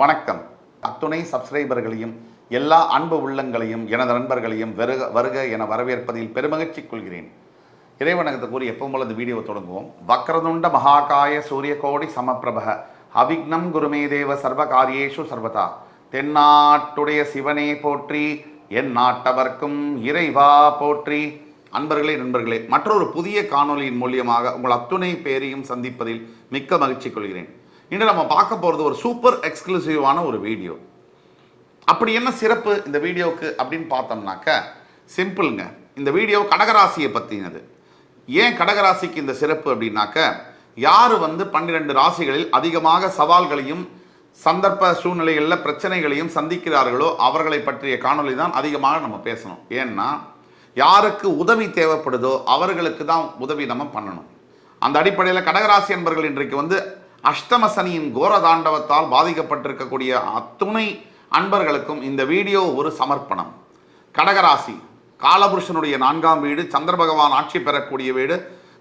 வணக்கம். அத்துணை சப்ஸ்கிரைபர்களையும் எல்லா அன்பு உள்ளங்களையும் எனது நண்பர்களையும் வருக வருக என வரவேற்பதில் பெருமகிழ்ச்சி கொள்கிறேன். இறைவனகத்தை கூறி எப்பவும் போல இந்த வீடியோவை தொடங்குவோம். வக்ரதுண்ட மகாகாய சூரியகோடி சமப்பிரபக அவிக்னம் குருமே தேவ சர்வ காரியேஷு சர்வதா. தென்னாட்டுடைய சிவனே போற்றி என் நாட்டவர்க்கும் இறைவா போற்றி. அன்பர்களே நண்பர்களே மற்றொரு புதிய காணொளியின் மூலியமாக உங்கள் அத்துணை பேரையும் சந்திப்பதில் மிக்க மகிழ்ச்சி கொள்கிறேன். இன்று நம்ம பார்க்க போகிறது ஒரு சூப்பர் எக்ஸ்க்ளூசிவான ஒரு வீடியோ அப்படி என்ன சிறப்பு இந்த வீடியோவுக்கு அப்படின்னு பார்த்தோம்னாக்க சிம்பிளுங்க இந்த வீடியோ கடகராசியை பற்றினது ஏன் கடகராசிக்கு இந்த சிறப்பு அப்படின்னாக்க யார் வந்து பன்னிரெண்டு ராசிகளில் அதிகமாக சவால்களையும் சந்தர்ப்ப சூழ்நிலைகளில் பிரச்சனைகளையும் சந்திக்கிறார்களோ அவர்களை பற்றிய காணொலி தான் அதிகமாக நம்ம பேசணும். ஏன்னா யாருக்கு உதவி தேவைப்படுதோ அவர்களுக்கு தான் உதவி நம்ம பண்ணணும். அந்த அடிப்படையில் கடகராசி என்பர்கள் இன்றைக்கு வந்து அஷ்டம சனியின் கோர தாண்டவத்தால் பாதிக்கப்பட்டிருக்கக்கூடிய அத்துணை அன்பர்களுக்கும் இந்த வீடியோ ஒரு சமர்ப்பணம். கடகராசி காலபுருஷனுடைய நான்காம் வீடு சந்திர பகவான் ஆட்சி பெறக்கூடிய வீடு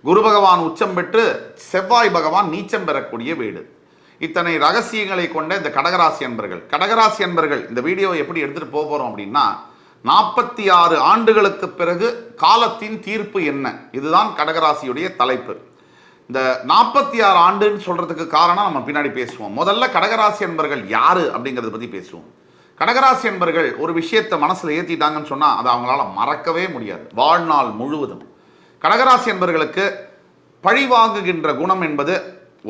குரு பகவான் உச்சம் பெற்று செவ்வாய் பகவான் நீச்சம் பெறக்கூடிய வீடு. இத்தனை ரகசியங்களை கொண்ட இந்த கடகராசி அன்பர்கள். கடகராசி அன்பர்கள் இந்த வீடியோவை எப்படி எடுத்துகிட்டு போக போகிறோம் அப்படின்னா நாற்பத்தி ஆறு ஆண்டுகளுக்கு பிறகு காலத்தின் தீர்ப்பு என்ன? இதுதான் கடகராசியுடைய தலைப்பு. இந்த நாற்பத்தி ஆறு ஆண்டுன்னு சொல்கிறதுக்கு காரணம் நம்ம பின்னாடி பேசுவோம். முதல்ல கடகராசி என்பர்கள் யார் அப்படிங்கிறத பற்றி பேசுவோம். கடகராசி என்பர்கள் ஒரு விஷயத்தை மனசில் ஏற்றிட்டாங்கன்னு சொன்னால் அதை அவங்களால மறக்கவே முடியாது. வாழ்நாள் முழுவதும். கடகராசி என்பர்களுக்கு பழி வாங்குகின்ற குணம் என்பது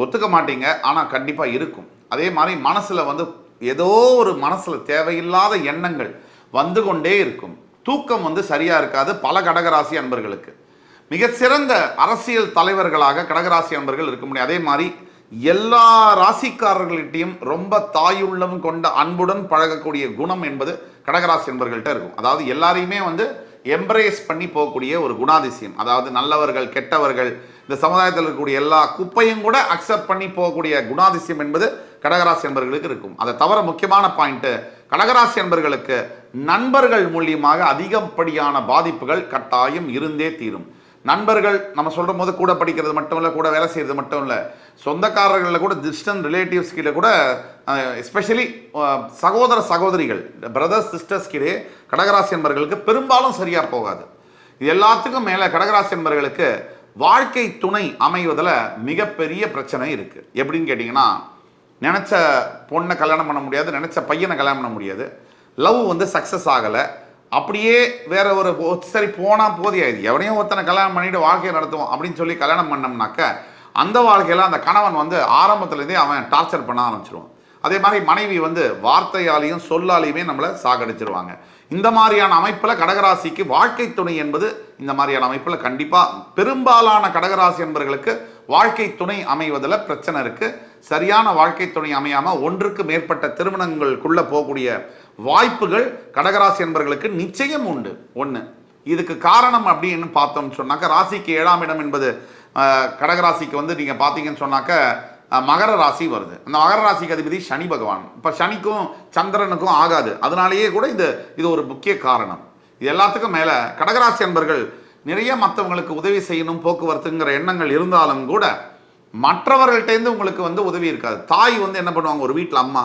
ஒத்துக்க மாட்டீங்க ஆனால் கண்டிப்பாக இருக்கும். அதே மாதிரி மனசில் வந்து ஏதோ ஒரு மனசில் தேவையில்லாத எண்ணங்கள் வந்து கொண்டே இருக்கும். தூக்கம் வந்து சரியாக இருக்காது பல கடகராசி அன்பர்களுக்கு. மிக சிறந்த அரசியல் தலைவர்களாக கடகராசி அன்பர்கள் இருக்க முடியும். அதே மாதிரி எல்லா ராசிக்காரர்கள்ட்டையும் ரொம்ப தாயுள்ளம் கொண்ட அன்புடன் பழகக்கூடிய குணம் என்பது கடகராசி அன்பர்கள்ட்ட இருக்கும். அதாவது எல்லாரையுமே வந்து எம்ப்ரேஸ் பண்ணி போகக்கூடிய ஒரு குணாதிசயம். அதாவது நல்லவர்கள் கெட்டவர்கள் இந்த சமுதாயத்தில் இருக்கக்கூடிய எல்லா குப்பையும் கூட அக்செப்ட் பண்ணி போகக்கூடிய குணாதிசயம் என்பது கடகராசி அன்பர்களுக்கு இருக்கும். அதை தவிர முக்கியமான பாயிண்ட்டு கடகராசி என்பர்களுக்கு நண்பர்கள் மூலியமாக அதிகப்படியான பாதிப்புகள் கட்டாயம் இருந்தே தீரும். நண்பர்கள் நம்ம சொல்கிற போது கூட படிக்கிறது மட்டும் இல்லை கூட வேலை செய்கிறது மட்டும் இல்லை சொந்தக்காரர்களில் கூட டிஸ்டன்ட் ரிலேட்டிவ்ஸ் கிட்ட கூட எஸ்பெஷலி சகோதர சகோதரிகள் பிரதர்ஸ் சிஸ்டர்ஸ் கிட்டே கடகராசி என்பர்களுக்கு பெரும்பாலும் சரியாக போகாது. இது எல்லாத்துக்கும் மேலே கடகராசி என்பர்களுக்கு வாழ்க்கை துணை அமைவதில் மிகப்பெரிய பிரச்சனை இருக்குது எப்படின்னு கேட்டிங்கன்னா நினச்ச பொண்ணை கல்யாணம் பண்ண முடியாது நினச்ச பையனை கல்யாணம் பண்ண முடியாது. லவ் வந்து சக்ஸஸ் ஆகலை. அப்படியே வேற ஒரு சரி போனால் போதியாது எவனையும் ஒருத்தனை கல்யாணம் பண்ணிட்டு வாழ்க்கையை நடத்துவோம் அப்படின்னு சொல்லி கல்யாணம் பண்ணோம்னாக்க அந்த வாழ்க்கையில் அந்த கணவன் வந்து ஆரம்பத்துலேருந்தே அவன் டார்ச்சர் பண்ண ஆரம்பிச்சிருவான். அதே மாதிரி மனைவி வந்து வார்த்தையாலையும் சொல்லாலையுமே நம்மளை சாகடிச்சிருவாங்க. இந்த மாதிரியான அமைப்பில் கடகராசிக்கு வாழ்க்கை துணை என்பது இந்த மாதிரியான அமைப்பில் கண்டிப்பாக பெரும்பாலான கடகராசி என்பவர்களுக்கு வாழ்க்கை துணை அமைவதில் பிரச்சனை இருக்குது சரியான வாழ்க்கை துணை அமையாமல் ஒன்றுக்கு மேற்பட்ட திருமணங்களுக்குள்ளே போகக்கூடிய வாய்ப்புகள் கடகராசி என்பவர்களுக்கு நிச்சயம் உண்டு. ஒன்று இதுக்கு காரணம் அப்படின்னு பார்த்தோம்னு சொன்னாக்க ராசிக்கு ஏழாம் இடம் என்பது கடகராசிக்கு வந்து நீங்கள் பார்த்தீங்கன்னு சொன்னாக்க மகர ராசி வருது. அந்த மகர ராசிக்கு அதிபதி சனி பகவான். இப்போ சனிக்கும் சந்திரனுக்கும் ஆகாது. அதனாலேயே கூட இது இது ஒரு முக்கிய காரணம். இது எல்லாத்துக்கும் மேலே கடகராசி என்பர்கள் நிறைய மற்றவங்களுக்கு உதவி செய்யணும் போக்குவரத்துங்கிற எண்ணங்கள் இருந்தாலும் கூட மற்றவர்கள்ட்டேருந்து உங்களுக்கு வந்து உதவி இருக்காது. தாய் வந்து என்ன பண்ணுவாங்க? ஒரு வீட்டில் அம்மா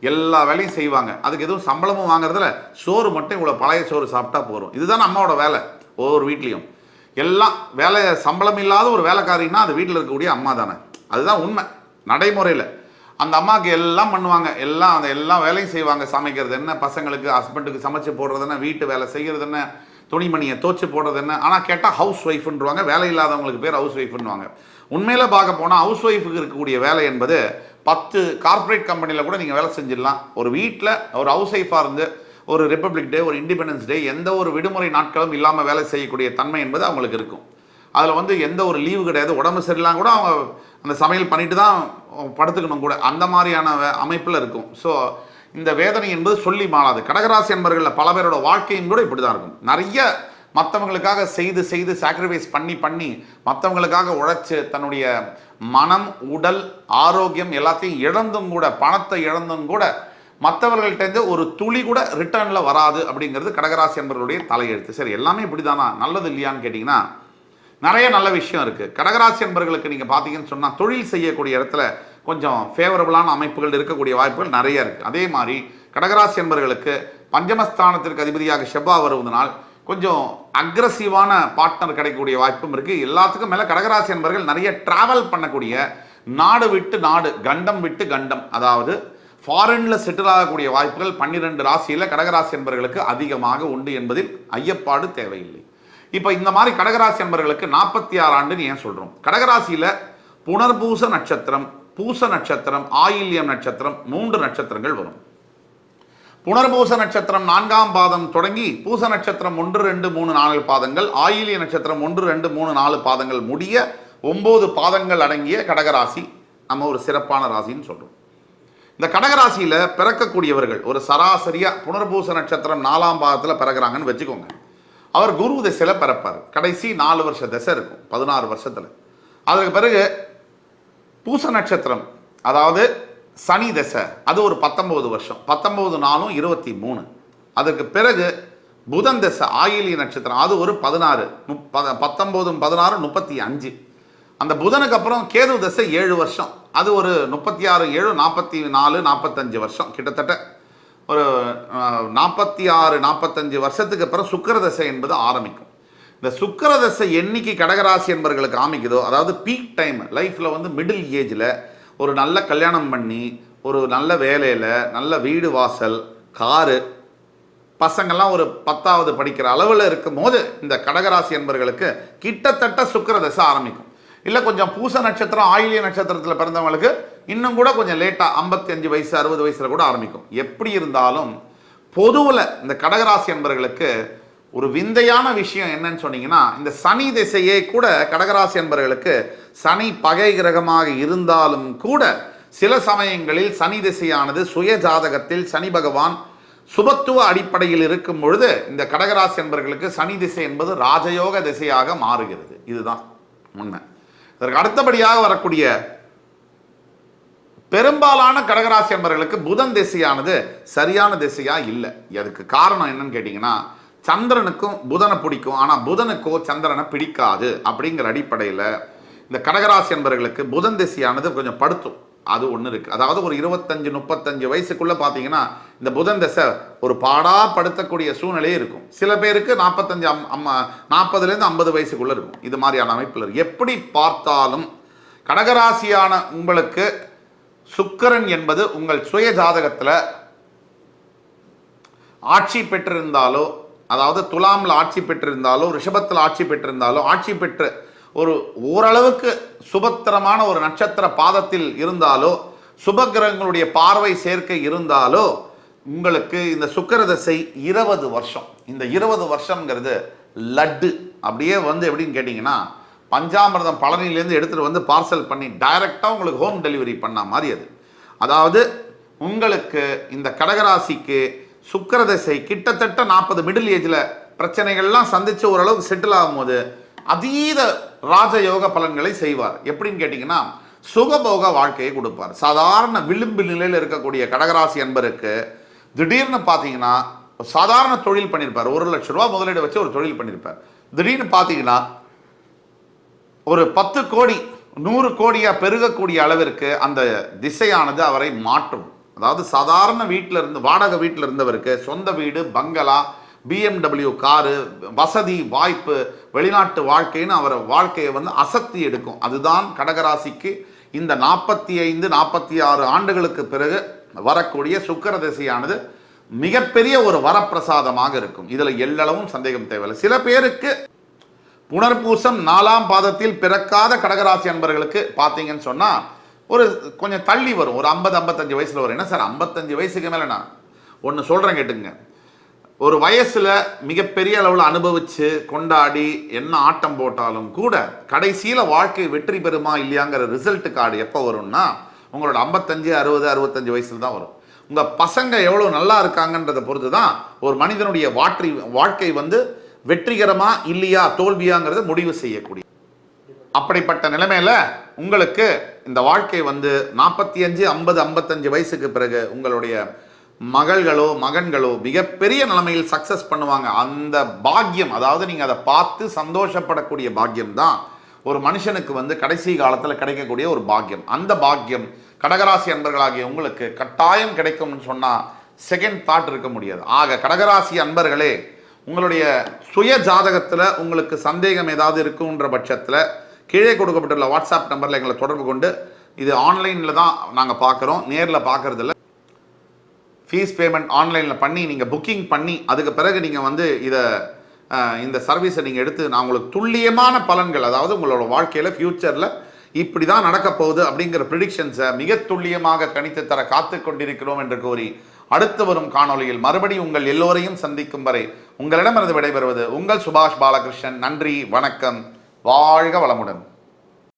எல்லா வேலையும் செய்வாங்க. அதுக்கு எதுவும் சம்பளமும் வாங்குறதுல சோறு மட்டும் இவ்வளோ பழைய சோறு சாப்பிட்டா போதும். இதுதான் அம்மாவோட வேலை ஒவ்வொரு வீட்லேயும். எல்லாம் வேலை சம்பளம் இல்லாத ஒரு வேலைக்காரின்னா அது வீட்டில் இருக்கக்கூடிய அம்மா தானே. அதுதான் உண்மை. நடைமுறையில். அந்த அம்மாவுக்கு எல்லாம் பண்ணுவாங்க. எல்லாம் அந்த எல்லா வேலையும் செய்வாங்க. சமைக்கிறது என்ன? பசங்களுக்கு ஹஸ்பண்டுக்கு சமைச்சு போடுறது என்ன? வீட்டு வேலை செய்கிறது என்ன? துணிமணியை தோச்சு போடுறது என்ன? ஆனால் கேட்டால் ஹவுஸ் ஒய்ஃப்ன்றவாங்க வேலை இல்லாதவங்களுக்கு பேர் ஹவுஸ் ஒய்ஃப்ன்னுவாங்க உண்மையில் பார்க்க போனால் ஹவுஸ் ஒய்ஃபுக்கு இருக்கக்கூடிய வேலை என்பது பத்து கார்ப்பரேட் கம்பெனியில் கூட நீங்கள் வேலை செஞ்சிடலாம். ஒரு வீட்டில் ஒரு ஹவுஸ் ஒய்ஃபாக இருந்து ஒரு ரிப்பப்ளிக் டே ஒரு இண்டிபெண்டன்ஸ் டே எந்த ஒரு விடுமுறை நாட்களும் இல்லாமல் வேலை செய்யக்கூடிய தன்மை என்பது அவங்களுக்கு இருக்கும். அதில் வந்து எந்த ஒரு லீவு கிடையாது. உடம்பு சரியில்லாம் கூட அவங்க அந்த சமையல் பண்ணிட்டு தான் படுத்துக்கணும் கூட. அந்த மாதிரியான அமைப்பில் இருக்கும். ஸோ இந்த வேதனை என்பது சொல்லி மாறாது. கடகராசி என்பர்களில் பல பேரோட வாழ்க்கையும் கூட இப்படி தான் இருக்கும். நிறைய மற்றவங்களுக்காக செய்து செய்து சாக்ரிஃபைஸ் பண்ணி பண்ணி மற்றவங்களுக்காக உழைச்சி தன்னுடைய மனம் உடல் ஆரோக்கியம் எல்லாத்தையும் இழந்தும் கூட பணத்தை இழந்தும் கூட மற்றவர்கள்ட்டேருந்து ஒரு துளி கூட ரிட்டர்னில் வராது அப்படிங்கிறது கடகராசி என்பவர்களுடைய தலையெழுத்து. சரி எல்லாமே இப்படி தானா நல்லது இல்லையான்னு கேட்டிங்கன்னா நிறைய நல்ல விஷயம் இருக்குது கடகராசி என்பர்களுக்கு நீங்கள் பார்த்தீங்கன்னு சொன்னால் தொழில் செய்யக்கூடிய இடத்துல கொஞ்சம் ஃபேவரபுளான அமைப்புகள் இருக்கக்கூடிய வாய்ப்புகள் நிறைய இருக்குது அதே மாதிரி கடகராசி என்பர்களுக்கு பஞ்சமஸ்தானத்திற்கு அதிபதியாக செவ்வாய் வருவதனால் கொஞ்சம் அக்ரஸிவான பார்ட்னர் கிடைக்கக்கூடிய வாய்ப்பும் இருக்குது எல்லாத்துக்கும் மேலே கடகராசி என்பர்கள் நிறைய ட்ராவல் பண்ணக்கூடிய நாடு விட்டு நாடு கண்டம் விட்டு கண்டம். அதாவது ஃபாரினில் செட்டில் ஆகக்கூடிய வாய்ப்புகள் பன்னிரெண்டு ராசியில் கடகராசி என்பர்களுக்கு அதிகமாக உண்டு என்பதில் ஐயப்பாடு தேவையில்லை. இப்போ இந்த மாதிரி கடகராசி என்பர்களுக்கு நாற்பத்தி ஆறு ஆண்டுன்னு ஏன் சொல்கிறோம் கடகராசியில் புனர்பூச நட்சத்திரம் பூச நட்சத்திரம் ஆயில்யம் நட்சத்திரம் மூன்று நட்சத்திரங்கள் வரும். புனர்பூச நட்சத்திரம் நான்காம் பாதம் தொடங்கி பூச நட்சத்திரம் ஒன்று ரெண்டு மூணு நாலு பாதங்கள் ஆயிலிய நட்சத்திரம் ஒன்று ரெண்டு மூணு நாலு பாதங்கள் முடிய ஒம்பது பாதங்கள் அடங்கிய கடகராசி. நம்ம ஒரு சிறப்பான ராசின்னு சொல்கிறோம் இந்த கடகராசியில் பிறக்கக்கூடியவர்கள் ஒரு சராசரியா புனர்பூச நட்சத்திரம் நாலாம் பாதத்தில் பிறகுறாங்கன்னு வச்சுக்கோங்க. அவர் குரு திசையில பிறப்பார். கடைசி நாலு வருஷ திசை இருக்கும் பதினாறு வருஷத்தில். அதற்கு பிறகு பூச நட்சத்திரம் அதாவது சனி தசை அது ஒரு பத்தொம்போது வருஷம். பத்தொம்போது நாளும் இருபத்தி மூணு. அதற்கு பிறகு புதன் தசை ஆயிலி நட்சத்திரம் அது ஒரு பதினாறு பத்தொம்போதும் பதினாறு முப்பத்தி அஞ்சு. அந்த புதனுக்கு அப்புறம் கேது தசை ஏழு வருஷம். அது ஒரு முப்பத்தி ஆறு ஏழு நாற்பத்தி நாலு நாற்பத்தஞ்சு வருஷம். கிட்டத்தட்ட ஒரு நாற்பத்தி ஆறு நாற்பத்தஞ்சு வருஷத்துக்கு அப்புறம் சுக்கர தசை என்பது ஆரம்பிக்கும். இந்த சுக்கர தசை என்னைக்கு கடகராசி என்பவர்களுக்கு ஆமிக்குதோ அதாவது பீக் டைம் லைஃப்பில் வந்து மிடில் ஏஜில் ஒரு நல்ல கல்யாணம் பண்ணி ஒரு நல்ல வேலையில் நல்ல வீடு வாசல் காரு பசங்கள்லாம் ஒரு பத்தாவது படிக்கிற அளவில் இருக்கும் போது இந்த கடகராசி என்பர்களுக்கு கிட்டத்தட்ட சுக்கிர தசை ஆரம்பிக்கும். இல்லை கொஞ்சம் பூச நட்சத்திரம் ஆயிலிய நட்சத்திரத்தில் பிறந்தவங்களுக்கு இன்னும் கூட கொஞ்சம் லேட்டாக ஐம்பத்தி அஞ்சு வயசு அறுபது வயசில் கூட ஆரம்பிக்கும். எப்படி இருந்தாலும் பொதுவில் இந்த கடகராசி என்பர்களுக்கு ஒரு விந்தையான விஷயம் என்னன்னு சொன்னீங்கன்னா இந்த சனி திசையே கூட கடகராசி என்பர்களுக்கு சனி பகை கிரகமாக இருந்தாலும் கூட சில சமயங்களில் சனி திசையானது சுய ஜாதகத்தில் சனி பகவான் சுபத்துவ அடிப்படையில் இருக்கும் பொழுது இந்த கடகராசி என்பர்களுக்கு சனி திசை என்பது ராஜயோக திசையாக மாறுகிறது. இதுதான் உண்மை. இதற்கு அடுத்தபடியாக வரக்கூடிய பெரும்பாலான கடகராசி என்பர்களுக்கு புதன் திசையானது சரியான திசையா இல்லை. அதுக்கு காரணம் என்னன்னு கேட்டிங்கன்னா சந்திரனுக்கும் புதனை பிடிக்கும். ஆனால் புதனுக்கோ சந்திரனை பிடிக்காது அப்படிங்கிற அடிப்படையில் இந்த கடகராசி என்பவர்களுக்கு புதன் திசையானது கொஞ்சம் படுத்தும். அது ஒன்று இருக்குது அதாவது ஒரு இருபத்தஞ்சு முப்பத்தஞ்சு வயசுக்குள்ளே பார்த்தீங்கன்னா இந்த புதன் தசை ஒரு பாடா படுத்தக்கூடிய சூழ்நிலையே இருக்கும். சில பேருக்கு நாற்பத்தஞ்சு அம் அம்மா நாற்பதுலேருந்து ஐம்பது வயசுக்குள்ளே இருக்கும். இது மாதிரியான அமைப்பில் இருக்கும் எப்படி பார்த்தாலும் கடகராசியான உங்களுக்கு சுக்கரன் என்பது உங்கள் சுய ஜாதகத்தில் ஆட்சி பெற்றிருந்தாலோ அதாவது துலாமில் ஆட்சி பெற்றிருந்தாலோ ரிஷபத்தில் ஆட்சி பெற்றிருந்தாலோ ஆட்சி பெற்று ஒரு ஓரளவுக்கு சுபத்திரமான ஒரு நட்சத்திர பாதத்தில் இருந்தாலோ சுபகிரகங்களுடைய பார்வை சேர்க்கை இருந்தாலோ உங்களுக்கு இந்த சுக்கரதசை இருபது வருஷம். இந்த இருபது வருஷம்ங்கிறது லட்டு. அப்படியே வந்து எப்படின்னு கேட்டிங்கன்னா பஞ்சாமிரதம் பழனிலேருந்து எடுத்துகிட்டு வந்து பார்சல் பண்ணி டைரெக்டாக உங்களுக்கு ஹோம் டெலிவரி பண்ண மாதிரி அது. அதாவது உங்களுக்கு இந்த கடகராசிக்கு சுக்கரதசை கிட்டத்தட்ட நாற்பது மிடில் ஏஜில் பிரச்சனைகள்லாம் சந்தித்து ஓரளவுக்கு செட்டில் ஆகும்போது அதீத ராஜயோக பலன்களை செய்வார். எப்படின்னு கேட்டிங்கன்னா சுகபோக வாழ்க்கையை கொடுப்பார். சாதாரண விளிம்பு நிலையில் இருக்கக்கூடிய கடகராசி என்பருக்கு திடீர்னு பார்த்தீங்கன்னா ஒரு சாதாரண தொழில் பண்ணியிருப்பார் ஒரு லட்ச ரூபா முதலீடு வச்சு ஒரு தொழில் பண்ணியிருப்பார் திடீர்னு பார்த்தீங்கன்னா ஒரு பத்து கோடி நூறு கோடியாக பெருகக்கூடிய அளவிற்கு அந்த திசையானது அவரை மாற்றும். அதாவது சாதாரண வீட்டில் இருந்து வாடகை வீட்டில் இருந்தவருக்கு சொந்த வீடு பங்களா பிஎம்டபிள்யூ காரு வசதி வாய்ப்பு வெளிநாட்டு வாழ்க்கைன்னு அவர் வாழ்க்கையை வந்து அசத்தி எடுக்கும். அதுதான் கடகராசிக்கு இந்த நாற்பத்தி ஐந்து நாற்பத்தி ஆறு ஆண்டுகளுக்கு பிறகு வரக்கூடிய சுக்கர திசையானது மிகப்பெரிய ஒரு வரப்பிரசாதமாக இருக்கும். இதில் எல்லளவும் சந்தேகம் தேவையில்லை. சில பேருக்கு புனர்பூசம் நாலாம் பாதத்தில் பிறக்காத கடகராசி அன்பர்களுக்கு பார்த்தீங்கன்னு சொன்னால் ஒரு கொஞ்சம் தள்ளி வரும். ஒரு ஐம்பது ஐம்பத்தஞ்சு வயசில் வரும். என்ன சார் ஐம்பத்தஞ்சு வயசுக்கு மேலே நான் ஒன்று சொல்கிறேன் கேட்டுங்க ஒரு வயசில் மிகப்பெரிய அளவில் அனுபவித்து கொண்டாடி என்ன ஆட்டம் போட்டாலும் கூட கடைசியில் வாழ்க்கை வெற்றி பெறுமா இல்லையாங்கிற ரிசல்ட் கார்டு எப்போ வரும்னா உங்களோட ஐம்பத்தஞ்சு அறுபது அறுபத்தஞ்சு வயசில் தான் வரும். உங்கள் பசங்க எவ்வளோ நல்லா இருக்காங்கன்றதை பொறுத்து தான் ஒரு மனிதனுடைய வாற்றி வாழ்க்கை வந்து வெற்றிகரமா இல்லையா தோல்வியாங்கிறத முடிவு செய்யக்கூடிய. அப்படிப்பட்ட நிலைமையில உங்களுக்கு இந்த வாழ்க்கை வந்து நாற்பத்தி அஞ்சு ஐம்பது ஐம்பத்தஞ்சு வயசுக்கு பிறகு உங்களுடைய மகள்களோ மகன்களோ மிகப்பெரிய நிலைமையில் சக்சஸ் பண்ணுவாங்க. அந்த பாக்கியம் அதாவது நீங்க அதை பார்த்து சந்தோஷப்படக்கூடிய பாக்கியம் தான் ஒரு மனுஷனுக்கு வந்து கடைசி காலத்தில் கிடைக்கக்கூடிய ஒரு பாக்கியம். அந்த பாக்கியம் கடகராசி அன்பர்களாகிய உங்களுக்கு கட்டாயம் கிடைக்கும்னு சொன்னால் செகண்ட் தாட் இருக்க முடியாது. ஆக கடகராசி அன்பர்களே உங்களுடைய சுய ஜாதகத்தில் உங்களுக்கு சந்தேகம் ஏதாவது இருக்குன்ற பட்சத்தில் கீழே கொடுக்கப்பட்டுள்ள வாட்ஸ்அப் நம்பரில் எங்களை தொடர்பு கொண்டு இது ஆன்லைனில் தான் நாங்கள் பார்க்குறோம். நேரில் பார்க்குறதில்ல. ஃபீஸ் பேமெண்ட் ஆன்லைனில் பண்ணி நீங்கள் புக்கிங் பண்ணி அதுக்கு பிறகு நீங்கள் வந்து இதை இந்த சர்வீஸை நீங்கள் எடுத்து நான் உங்களுக்கு துல்லியமான பலன்கள் அதாவது உங்களோட வாழ்க்கையில் ஃப்யூச்சரில் இப்படி தான் நடக்க போகுது அப்படிங்கிற ப்ரிடிக்ஷன்ஸை மிக துல்லியமாக கணித்து தர காத்து கொண்டிருக்கிறோம் என்று கூறி அடுத்து வரும் காணொளியில் மறுபடியும் உங்கள் எல்லோரையும் சந்திக்கும் வரை உங்களிடமிருந்து விடைபெறுவது உங்கள் சுபாஷ் பாலகிருஷ்ணன். நன்றி வணக்கம் வாழ்க வளமுடன்.